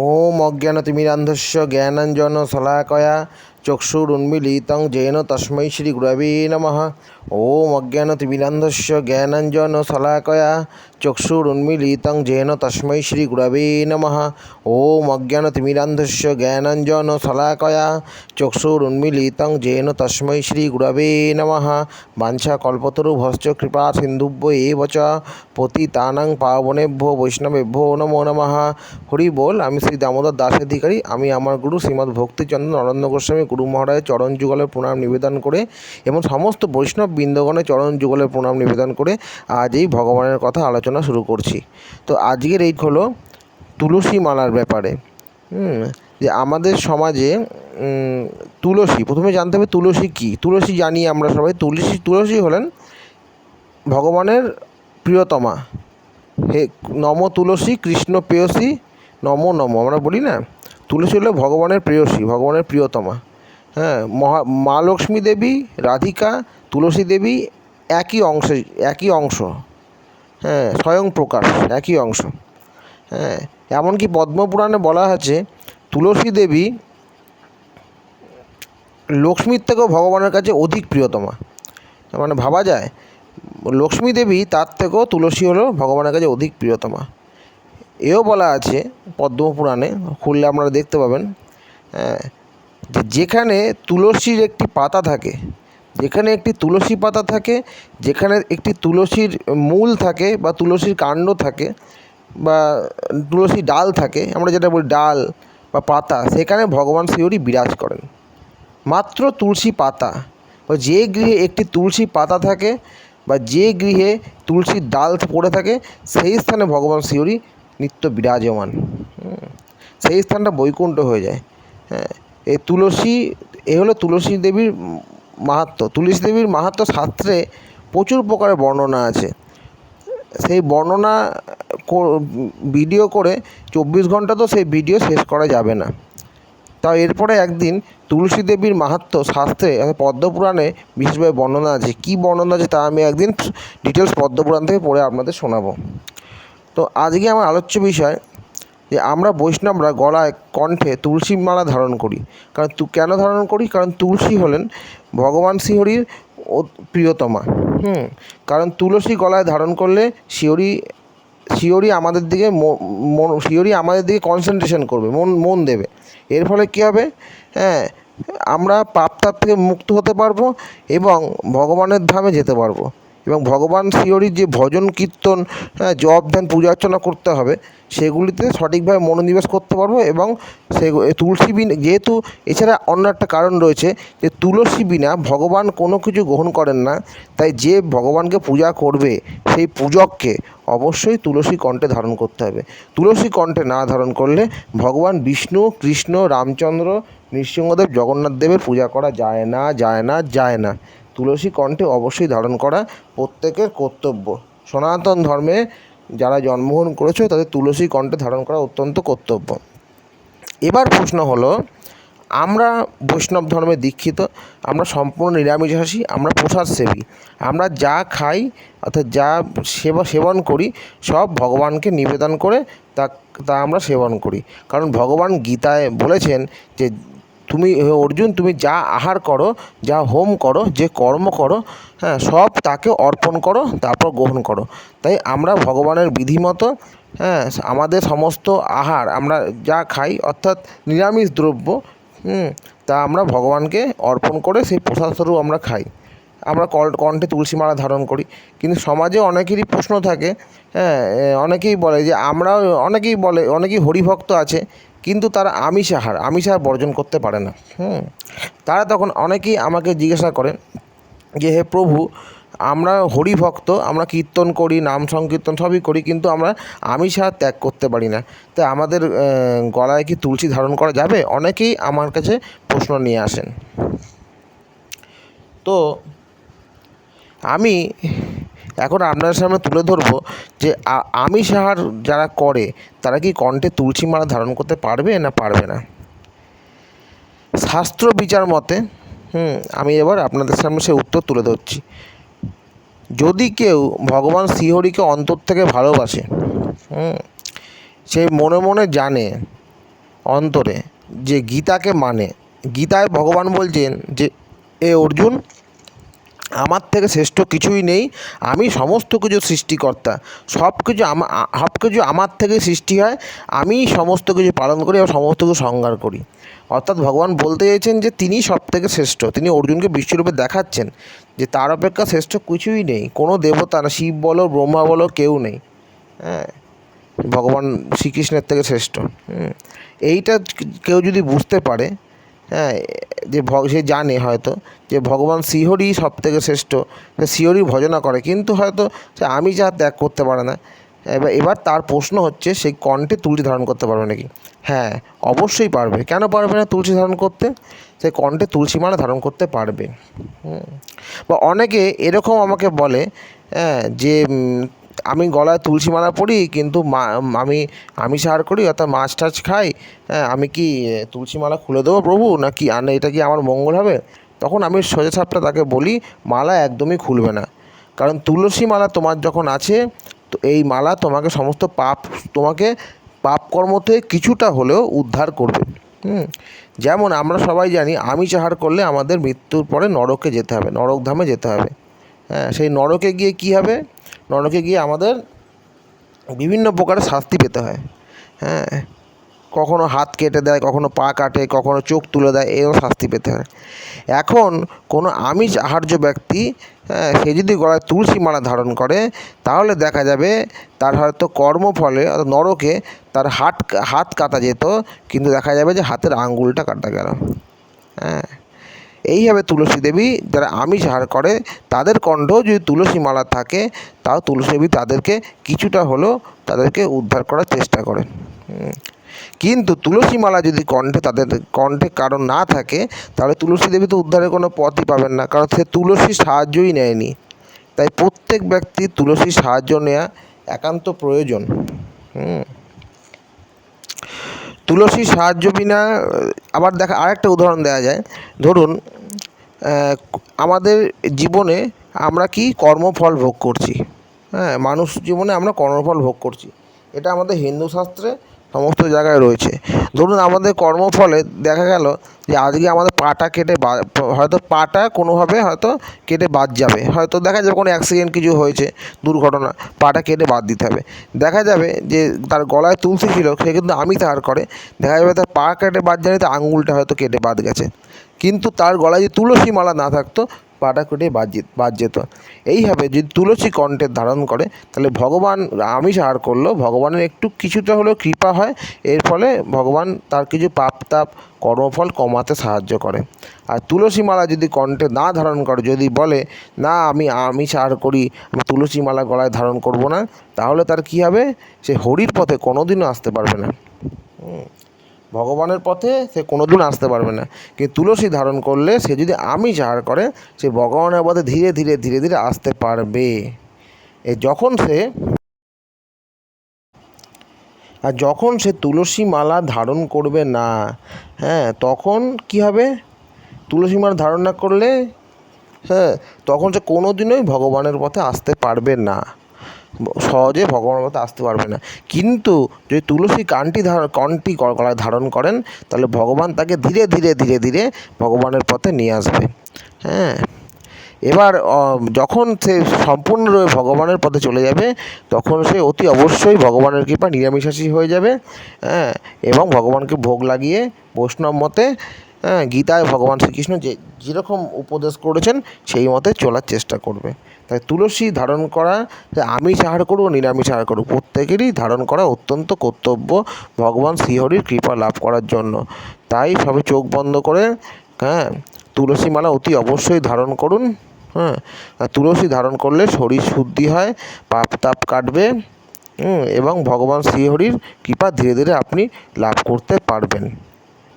ওম অজ্ঞানতিমিরান্ধস্য জ্ঞানাঞ্জন শলাকয়া চক্ষুরুন্মিলিতং জেন তস্মৈ শ্রীগুরবে নমঃ ওম অজ্ঞানতিবিধস্য জ্ঞানঞ্জন শলাকয়া চক্ষুরুন্মিলিতং জেন তস্मै শ্রীগুরবে নমঃ ওম অজ্ঞানতিবিধস্য জ্ঞানঞ্জন শলাকয়া চক্ষুরুন্মিলিতং জেন তস্মৈ শ্রীগুরবে নমঃ বাঞ্ছা কল্পতরুভশ্চ কৃপা সিন্ধুভ্য এব পতি পতিতানাং পাবনেভ্যো বৈষ্ণবেভ্যো নমো নমঃ হরি বল আমি শ্রী দামোদর দাস অধিকারী। আমি আমার গুরু শ্রীমদ্ ভক্তিচন্দ্র নরেন্দ্র গোস্বামী গুরু মহারাজের চরণ যুগলের প্রণাম নিবেদন করে এবং সমস্ত বৈষ্ণব বৃন্দগণের চরণ যুগলের প্রণাম নিবেদন করে আজ এই ভগবানের কথা আলোচনা শুরু করছি। তো আজকের এই হলো তুলসী মালার ব্যাপারে। হুম, যে আমাদের সমাজে তুলসী প্রথমে জানতে হবে তুলসী কী? তুলসী জানি আমরা সবাই। তুলসী তুলসী হলেন ভগবানের প্রিয়তমা। হে নম তুলসী কৃষ্ণ প্রেয়সী নম নম। আমরা বলি না তুলসী হলো ভগবানের প্রেয়সী ভগবানের প্রিয়তমা। হ্যাঁ মহা মা লক্ষ্মী দেবী রাধিকা তুলসী দেবী একই অংশে একই অংশ। হ্যাঁ স্বয়ং প্রকাশ একই অংশ। হ্যাঁ এমনকি পদ্মপুরাণে বলা আছে তুলসী দেবী লক্ষ্মীর থেকেও ভগবানের কাছে অধিক প্রিয়তমা। মানে ভাবা যায় লক্ষ্মী দেবী তার থেকেও তুলসী হলো ভগবানের কাছে অধিক প্রিয়তমা। এও বলা আছে পদ্মপুরাণে খুললে আপনারা দেখতে পাবেন। হ্যাঁ, যেখানে তুলসীর একটি পাতা থাকে, যেখানে একটি তুলসী পাতা থাকে, যেখানে একটি তুলসীর মূল থাকে বা তুলসীর কাণ্ড থাকে বা তুলসী ডাল থাকে, আমরা যেটা বলি ডাল বা পাতা, সেখানে ভগবান শিহরি বিরাজ করেন। মাত্র তুলসী পাতা, বা যে গৃহে একটি তুলসী পাতা থাকে বা যে গৃহে তুলসীর ডাল পড়ে থাকে, সেই স্থানে ভগবান শিহরি নিত্য বিরাজমান। সেই স্থানটা বৈকুণ্ঠ হয়ে যায়। হ্যাঁ এই তুলসী, এ হলো তুলসী দেবীর মাহাত্ম্য তুলসী দেবীর মাহাত্ম্য শাস্ত্রে প্রচুর প্রকারের বর্ণনা আছে। সেই বর্ণনা ভিডিও করে চব্বিশ ঘণ্টা তো সেই ভিডিও শেষ করা যাবে না। তা এরপরে একদিন তুলসী দেবীর মাহাত্ম্য শাস্ত্রে পদ্মপুরাণে বিশেষভাবে বর্ণনা আছে। কী বর্ণনা আছে তা আমি একদিন ডিটেলস পদ্মপুরাণ থেকে পড়ে আপনাদের শোনাবো। তো আজকে আমার আলোচ্য বিষয় যে আমরা বৈষ্ণবরা গলায়, কণ্ঠে তুলসী মালা ধারণ করি। কারণ তু, কেন ধারণ করি? কারণ তুলসী হলেন ভগবান শ্রীহরির প্রিয়তমা। হুম? কারণ তুলসী গলায় ধারণ করলে শিহরি শিহরি আমাদের দিকে মন, শিহরি আমাদের দিকে কনসেন্ট্রেশন করবে, মন মন দেবে। এর ফলে কী হবে? হ্যাঁ আমরা পাপ পাপতার থেকে মুক্ত হতে পারব এবং ভগবানের ধামে যেতে পারব। এবং ভগবান শিহরির যে ভজন, কীর্তন হ্যাঁ জপ ধ্যান পূজা অর্চনা করতে হবে, সেগুলিতে সঠিকভাবে মনোনিবেশ করতে পারব এবং সে তুলসী বিন, যেহেতু এছাড়া অন্য একটা কারণ রয়েছে যে তুলসী বিনা ভগবান কোনো কিছু গ্রহণ করেন না, তাই যে ভগবানকে পূজা করবে, সেই পূজককে অবশ্যই তুলসী কণ্ঠে ধারণ করতে হবে। তুলসী কণ্ঠে না ধারণ করলে ভগবান বিষ্ণু, কৃষ্ণ, রামচন্দ্র, নৃসিংহদেব, জগন্নাথ দেবের পূজা করা যায় না যায় না যায় না। তুলসী কণ্ঠে অবশ্যই ধারণ করা প্রত্যেকের কর্তব্য। সনাতন ধর্মে যারা জন্মগ্রহণ করেছে, তাদের তুলসী কণ্ঠে ধারণ করা অত্যন্ত কর্তব্য। এবার প্রশ্ন হলো, আমরা বৈষ্ণব ধর্মে দীক্ষিত, আমরা সম্পূর্ণ নিরামিষাসী আমরা প্রসাদ সেবী আমরা যা খাই, অর্থাৎ যা সেবা সেবন করি, সব ভগবানকে নিবেদন করে তা তা আমরা সেবন করি। কারণ ভগবান গীতায় বলেছেন যে তুমি অর্জুন, তুমি যা আহার করো, যা হোম করো, যে কর্ম করো হ্যাঁ সব তাকে অর্পণ করো, তারপর গ্রহণ করো। তাই আমরা ভগবানের বিধিমতো হ্যাঁ আমাদের সমস্ত আহার, আমরা যা খাই, অর্থাৎ নিরামিষ দ্রব্য, হুম, তা আমরা ভগবানকে অর্পণ করে সেই প্রসাদ স্বরূপ আমরা খাই। আমরা কণ্ঠে তুলসী মালা ধারণ করি। কিন্তু সমাজে অনেকেরই প্রশ্ন থাকে হ্যাঁ অনেকেই বলে যে আমরা অনেকেই বলে, অনেকেই হরিভক্ত আছে কিন্তু তারা আমিষ আহার আমিষ আহার বর্জন করতে পারে না। হুম। তারা তখন অনেকেই আমাকে জিজ্ঞাসা করেন যে, হে প্রভু, আমরা হরিভক্ত, আমরা কীর্তন করি, নাম সংকীর্তন সবই করি, কিন্তু আমরা আমিষ আহার ত্যাগ করতে পারি না। তাই আমাদের গলায় কি তুলসী ধারণ করা যাবে? অনেকেই আমার কাছে প্রশ্ন নিয়ে আসেন। তো আমি এখন আপনার সামনে তুলে ধরবো যে আমিষ আহার যারা করে, তারা কি কণ্ঠে তুলসী মালা ধারণ করতে পারবে না পারবে না? শাস্ত্র বিচার মতে, হুম, আমি এবার আপনাদের সামনে সে উত্তর তুলে ধরছি। যদি কেউ ভগবান শ্রীহরিকে অন্তর থেকে ভালোবাসে, হুম, সে মনে মনে জানে অন্তরে যে গীতাকে মানে। গীতায় ভগবান বলছেন যে, এ অর্জুন আমার থেকে শ্রেষ্ঠ কিছুই নেই। আমি সমস্ত কিছু সৃষ্টিকর্তা। সব কিছু সব কিছু আমার থেকে সৃষ্টি হয়। আমি সমস্ত কিছু পালন করি এবং সমস্ত কিছু সংহার করি। অর্থাৎ ভগবান বলতে চাইছেন যে, তিনি সব থেকে শ্রেষ্ঠ। তিনি অর্জুনকে বিশ্বরূপে দেখাচ্ছেন যে, তার অপেক্ষা শ্রেষ্ঠ কিছুই নেই। কোনো দেবতা না, শিব বলো, ব্রহ্মা বলো, কেউ নেই। হ্যাঁ? ভগবান শ্রীকৃষ্ণের থেকে শ্রেষ্ঠ। এইটা কেউ যদি বুঝতে পারে হ্যাঁ যে ভগ, সে জানে হয়তো যে ভগবান শ্রীহরিই সব থেকে শ্রেষ্ঠ শ্রীহরি ভজনা করে, কিন্তু হয়তো সে আমি যা ত্যাগ করতে পারে না। এবার এবার তার প্রশ্ন হচ্ছে সেই কণ্ঠে তুলসী ধারণ করতে পারবে নাকি? হ্যাঁ অবশ্যই পারবে। কেন পারবে না তুলসী ধারণ করতে? সে কণ্ঠে তুলসী মালা ধারণ করতে পারবে। বা অনেকে এরকম আমাকে বলে হ্যাঁ যে আমি গলায় তুলসী মালা পরি, কিন্তু মা, আমি আমি সার করি, অর্থাৎ মাছ টাছ খাই হ্যাঁ আমি কি তুলসী মালা খুলে দেবো প্রভু না কি আর এটা কি আমার মঙ্গল হবে? তখন আমি সোজা সাপটা তাকে বলি, মালা একদমই খুলবে না। কারণ তুলসী মালা তোমার যখন আছে, তো এই মালা তোমাকে সমস্ত পাপ, তোমাকে পাপ কর্ম থেকে কিছুটা হলেও উদ্ধার করবে। হুম, যেমন আমরা সবাই জানি আমি চাহার করলে আমাদের মৃত্যুর পরে নরকে যেতে হবে নরকধামে যেতে হবে। হ্যাঁ সেই নরকে গিয়ে কী হবে? নরকে গিয়ে আমাদের বিভিন্ন প্রকারের শাস্তি পেতে হয়। হ্যাঁ কখনো হাত কেটে দেয় কখনো পা কাটে কখনো চোখ তুলে দেয় এও শাস্তি পেতে হয়। এখন কোনো আমিষ আহার্য ব্যক্তি হ্যাঁ, সে যদি গলায় তুলসী মালা ধারণ করে তাহলে দেখা যাবে তার হয়তো কর্মফলে নরকে তার হাত হাত কাটা যেত কিন্তু দেখা যাবে যে হাতের আঙ্গুলটা কাটা গেল। হ্যাঁ এইভাবে তুলসী দেবী যারা আমিষ আহার করে, তাদের কণ্ঠেও যদি তুলসী মালা থাকে, তাও তুলসী দেবী তাদেরকে কিছুটা হলেও তাদেরকে উদ্ধার করার চেষ্টা করেন। কিন্তু তুলসী মালা যদি কণ্ঠে তাদের, কণ্ঠে কারণ না থাকে, তাহলে তুলসী দেবী তো উদ্ধারের কোনো পথই পাবেন না, কারণ সে তুলসী সাহায্যই নেয়নি। তাই প্রত্যেক ব্যক্তি তুলসীর সাহায্য নেওয়া একান্ত প্রয়োজন। হুম। তুলসীর সাহায্য বিনা, আবার দেখা, আরেকটা উদাহরণ দেওয়া যায়। ধরুন আমাদের জীবনে আমরা কি কর্মফল ভোগ করছি? হ্যাঁ মানুষ জীবনে আমরা কর্মফল ভোগ করছি। এটা আমাদের হিন্দু শাস্ত্রে সমস্ত জায়গায় রয়েছে। ধরুন আমাদের কর্মফলে দেখা গেল যে আজকে আমাদের পাটা কেটে হয়তো পাটা কোনোভাবে হয়তো কেটে বাদ যাবে। হয়তো দেখা যাবে কোনো অ্যাক্সিডেন্ট কিছু হয়েছে, দুর্ঘটনা, পাটা কেটে বাদ দিতে হবে। দেখা যাবে যে তার গলায় তুলসী ছিল, সে কিন্তু আমি তার করে। দেখা যাবে তার পা কেটে বাদ যায়নি, তার আঙুলটা হয়তো কেটে বাদ গেছে। কিন্তু তার গলায় যদি তুলসী মালা না থাকতো, পাটা কেটে বাদ বাদ যেত এইভাবে যদি তুলসী কণ্ঠে ধারণ করে, তাহলে ভগবান আমিষ আহার করল। ভগবানের একটু কিছুটা হলেও কৃপা হয়। এর ফলে ভগবান তার কিছু পাপ তাপ, কর্মফল কমাতে সাহায্য করে। আর তুলসী মালা যদি কণ্ঠে না ধারণ করে, যদি বলে, না, আমি আমিষ আহার করি, আমি তুলসী মালা গলায় ধারণ করব না, তাহলে তার কী হবে? সে হরির পথে কোনোদিনও আসতে পারবে না। ভগবানের পথে সে কোনো দিন আসতে পারবে না। কিন্তু তুলসী ধারণ করলে সে যদি আমি আহার করে, সে ভগবানের পথে ধীরে ধীরে ধীরে ধীরে আসতে পারবে। এ যখন সে আর যখন সে তুলসী মালা ধারণ করবে না হ্যাঁ তখন কী হবে? তুলসী মালা ধারণ না করলে হ্যাঁ তখন সে কোনো দিনই ভগবানের পথে আসতে পারবে না। সহজে ভগবানের পথে আসতে পারবে না। কিন্তু যদি তুলসী কানটি ধারণ কণটি গ- গলায় ধারণ করেন, তাহলে ভগবান তাকে ধীরে ধীরে ধীরে ধীরে ভগবানের পথে নিয়ে আসবে। হ্যাঁ? এবার যখন সে সম্পূর্ণরূপে ভগবানের পথে চলে যাবে, তখন সে অতি অবশ্যই ভগবানের কৃপা নিরামিষাশী হয়ে যাবে হ্যাঁ? এবং ভগবানকে ভোগ লাগিয়ে বৈষ্ণব মতে হ্যাঁ গীতায় ভগবান শ্রীকৃষ্ণ যে যেরকম উপদেশ করেছেন, সেই মতে চলার চেষ্টা করবে। তাই তুলসী ধারণ করা আমিষ আহার করুক নিরামিষ আহার করুক প্রত্যেকেরই ধারণ করা অত্যন্ত কর্তব্য ভগবান শ্রীহরির কৃপা লাভ করার জন্য। তাই সবে চোখ বন্ধ করে হ্যাঁ তুলসী মালা অতি অবশ্যই ধারণ করুন হ্যাঁ। তুলসী ধারণ করলে শরীর শুদ্ধি হয়, পাপ তাপ কাটবে এবং ভগবান শ্রীহরির কৃপা ধীরে ধীরে আপনি লাভ করতে পারবেন।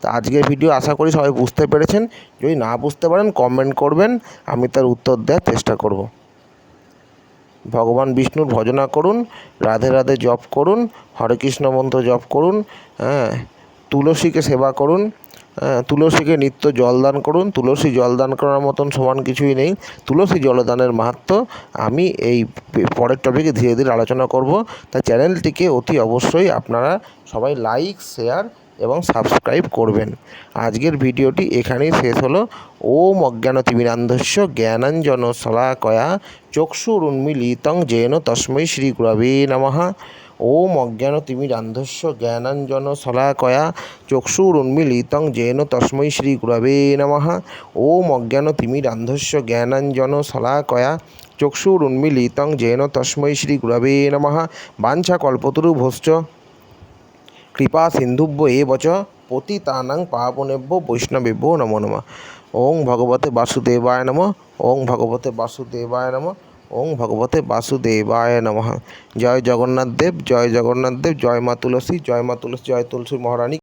তা আজকের ভিডিও আশা করি সবাই বুঝতে পেরেছেন। যদি না বুঝতে পারেন কমেন্ট করবেন। আমি তার উত্তর দেওয়ার চেষ্টা করব। ভগবান বিষ্ণুর ভজনা করুন, রাধে রাধে জপ করুন, হরে কৃষ্ণ মন্ত্র জপ করুন হ্যাঁ তুলসীকে সেবা করুন হ্যাঁ তুলসীকে নিত্য জলদান করুন। তুলসী জলদান করার মতন সমান কিছুই নেই। তুলসী জলদানের মাহাত্ম্য আমি এই পরের টপিকে ধীরে ধীরে আলোচনা করব। তাই চ্যানেলটিকে অতি অবশ্যই আপনারা সবাই লাইক শেয়ার এবং সাবস্ক্রাইব করবেন। আজকের ভিডিওটি এখানেই শেষ হলো। ওম অজ্ঞানতিমিরান্ধস্য জ্ঞানাঞ্জন শলাকয়া চক্ষুরুন্মিলিতং জেন তস্মৈ শ্রী গুরাবে নমহা ওম রান্ধস্য জ্ঞানাঞ্জন শলাকয়া চক্ষুরুন্মিলিতং জেন তস্মৈ শ্রী গুরাবে নমহা ওম রান্ধস্য জ্ঞানাঞ্জন শলাকয়া চক্ষুরুন্মিলিতং জেন তস্মৈ শ্রী গুরাবে নমহা বাঞ্ছা কল্পতরু ভোশ্চ কৃপা সিন্ধুব্য সিন্ধুভ্য বচ পতি পতিতানাং পাবনেব্য বৈষ্ণবেব্য নমো নম। ওং ভগবতে বাসুদেবায় নম। ওং ভগবতে বাসুদেবায় নম। ওং ভগবতে বাসুদেবায় নম। জয় জগন্নাথ দেব, জয় জগন্নাথ দেব, জয় মা তুলসী, জয় মা তুলসী, জয় তুলসী মহারানী